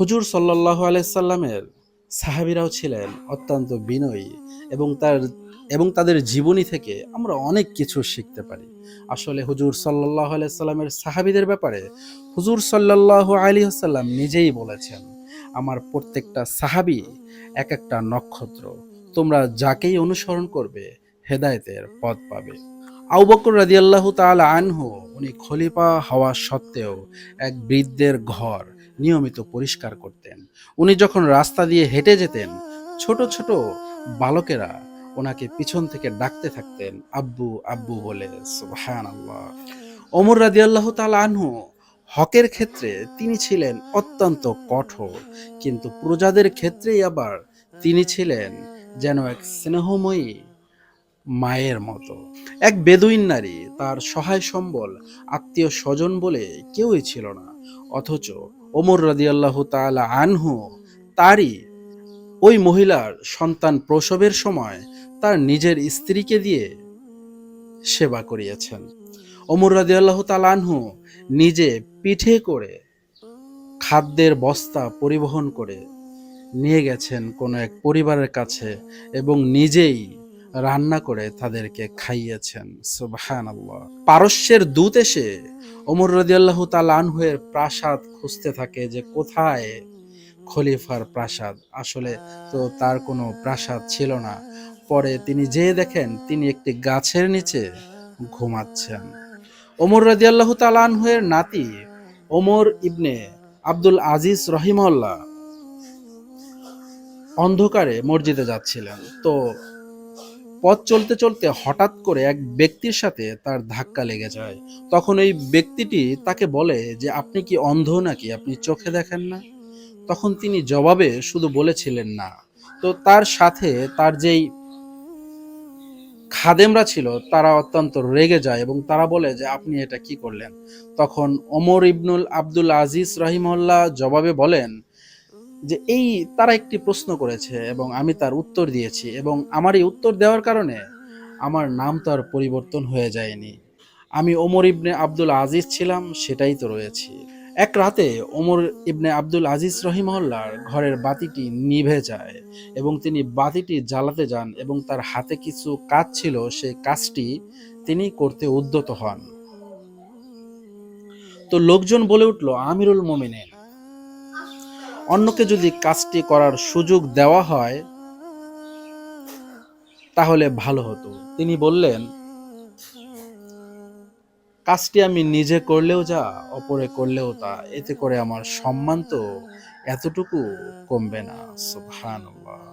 হুজুর সাল্লাহ আলাইসাল্লামের সাহাবিরাও ছিলেন অত্যন্ত বিনয়ী এবং তার, এবং তাদের জীবনী থেকে আমরা অনেক কিছু শিখতে পারি। আসলে হুজুর সাল্লাহ আলাইসাল্লামের সাহাবিদের ব্যাপারে হুজুর সাল্লাহ আলী আসাল্লাম নিজেই বলেছেন, আমার প্রত্যেকটা সাহাবি এক একটা নক্ষত্র। তোমরা যাকেই অনুসরণ করবে হেদায়েতের পথ পাবে। আউ বকর রাদিয়াল্লাহু তাআলা আনহু উনি খলিফা হওয়া সত্ত্বেও এক বৃদ্ধের ঘর নিয়মিত পরিষ্কার করতেন। উনি যখন রাস্তা দিয়ে হেঁটে যেতেন ছোট ছোট বালকেরা ওনাকে পিছন থেকে ডাকতে থাকতেন আব্বু আব্বু বলে সুবহান আল্লাহ ওমর রাদিয়াল্লাহু তাআলা আনহু হকের ক্ষেত্রে তিনি ছিলেন অত্যন্ত কঠোর কিন্তু প্রজাদের ক্ষেত্রেই আবার তিনি ছিলেন যেন এক স্নেহময়ী মায়ের মতো। এক বেদুইন নারী তার সহায় সম্বল, আত্মীয় স্বজন বলে কেউই ছিল না। অথচ ওমর রাদিয়াল্লাহ তালা আনহু তারই ওই মহিলার সন্তান প্রসবের সময় তার নিজের স্ত্রীকে দিয়ে সেবা করিয়েছেন। ওমর রাদিয়াল্লাহ তাআলা আনহু নিজে পিঠে করে খাদ্যের বস্তা পরিবহন করে নিয়ে গেছেন কোনো এক পরিবারের কাছে এবং নিজেই রান্না করে তাদেরকে খাইয়েছেন সুবহান পারস্যের দূত এসে ওমর রদিয়াল্লাহ তালানহুয়ের প্রাসাদ খুঁজতে থাকে যে কোথায় খলিফার প্রাসাদ। আসলে তো তার কোনো প্রাসাদ ছিল না। পরে তিনি যেয়ে দেখেন তিনি একটি গাছের নিচে ঘুমাচ্ছেন। ওমর রদিয়াল্লাহ তালানহুয়ের নাতি ওমর ইবনে আব্দুল আজিজ রহিমল্লাহ অন্ধকারে মসজিদে যাচ্ছিলেন। তো পথ চলতে চলতে হঠাৎ করে এক ব্যক্তির সাথে তার ধাক্কা লেগে যায়। তখন ওই ব্যক্তিটি তাকে বলে যে, আপনি কি অন্ধ নাকি? আপনি চোখে দেখেন না? তখন তিনি জবাবে শুধু বলেছিলেন, না। তো তার সাথে তার যেই খাদেমরা ছিল, তারা অত্যন্ত রেগে যায় এবং তারা বলে যে, আপনি এটা কি করলেন? তখন ওমর ইবনুল আব্দুল আজিজ রহিমল্লাহ জবাবে বলেন যে এই তারা একটি প্রশ্ন করেছে এবং আমি তার উত্তর দিয়েছি এবং আমার এই উত্তর দেওয়ার কারণে আমার নাম তো আর পরিবর্তন হয়ে যায়নি। আমি ওমর ইবনে আব্দুল আজিজ ছিলাম, সেটাই তো রয়েছি। এক রাতে ওমর ইবনে আব্দুল আজিজ রহিমহল্লার ঘরের বাতিটি নিভে যায় এবং তিনি বাতিটি জ্বালাতে যান এবং তার হাতে কিছু কাজ ছিল সেই কাজটি তিনি করতে উদ্যত হন। তো লোকজন বলে উঠল, আমিরুল মোমিনেন অন্যকে যদি কাজটি করার সুযোগ দেওয়া হয়, তাহলে ভালো হতো। তিনি বললেন, কাজটি আমি নিজে করলেও যা, অপরে করলেও তা। এতে করে আমার সম্মান তো এতটুকু কমবে না। সুবহানাল্লাহ।